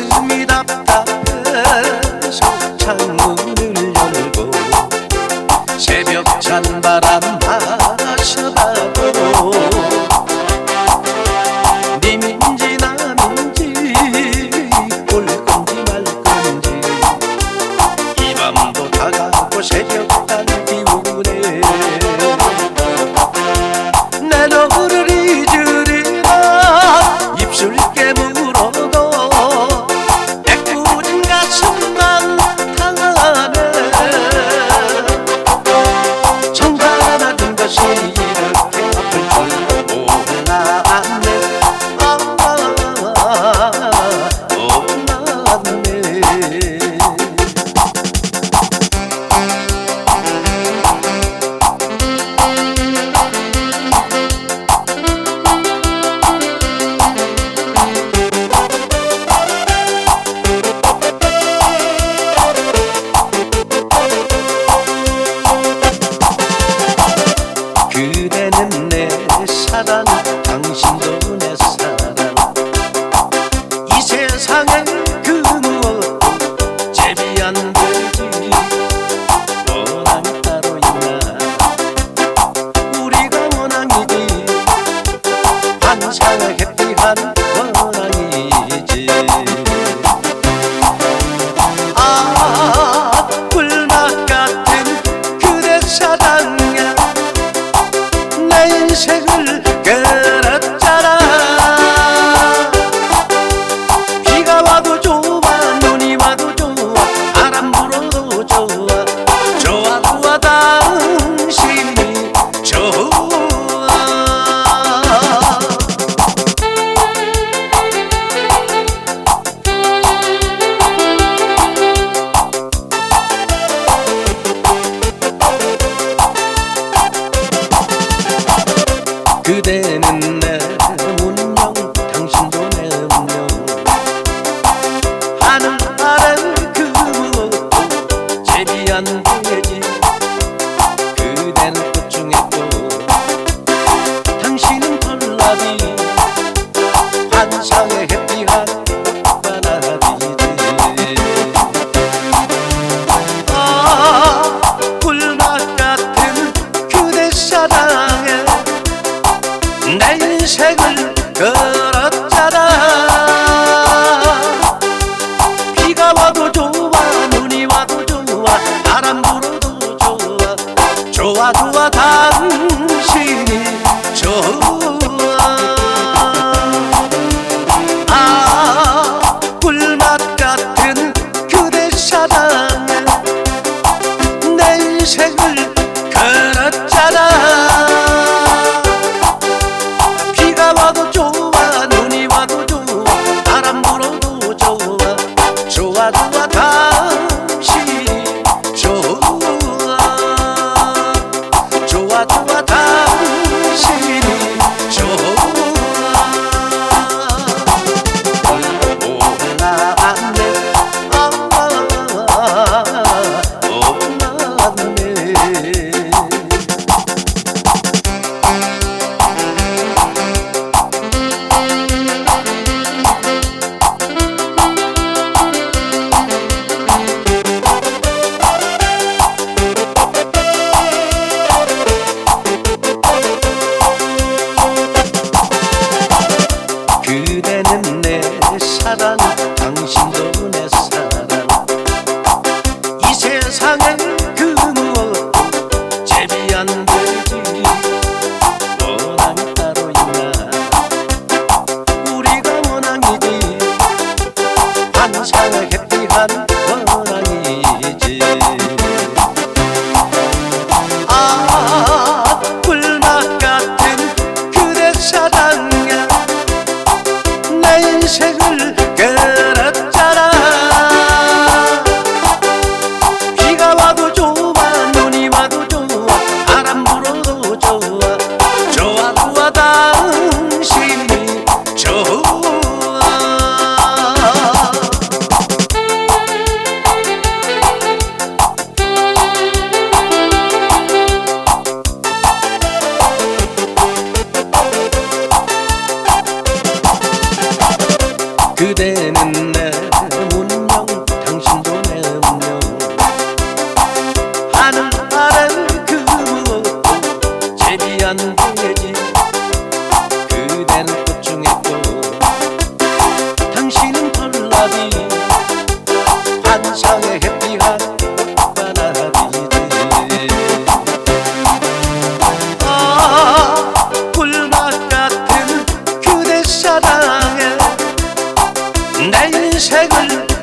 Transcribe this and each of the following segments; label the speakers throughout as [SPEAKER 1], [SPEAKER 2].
[SPEAKER 1] 있습니다. London. 나비 한상의 햇빛한 나비들 아 불맛 같은 그대 사랑에 내 인생을 걸었잖아.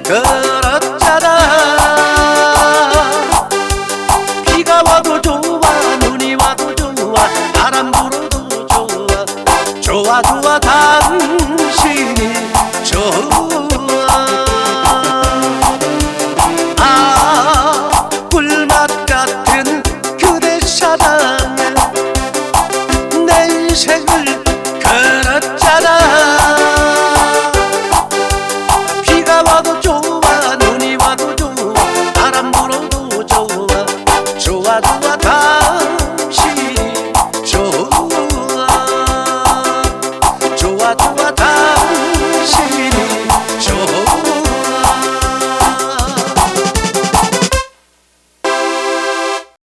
[SPEAKER 1] 그렇잖아. 비가 와도 좋아 눈이 와도 좋아 바람 불어도 좋아. 좋아 좋아 당신이 좋아. 아 꿀맛 같은 그대 샤아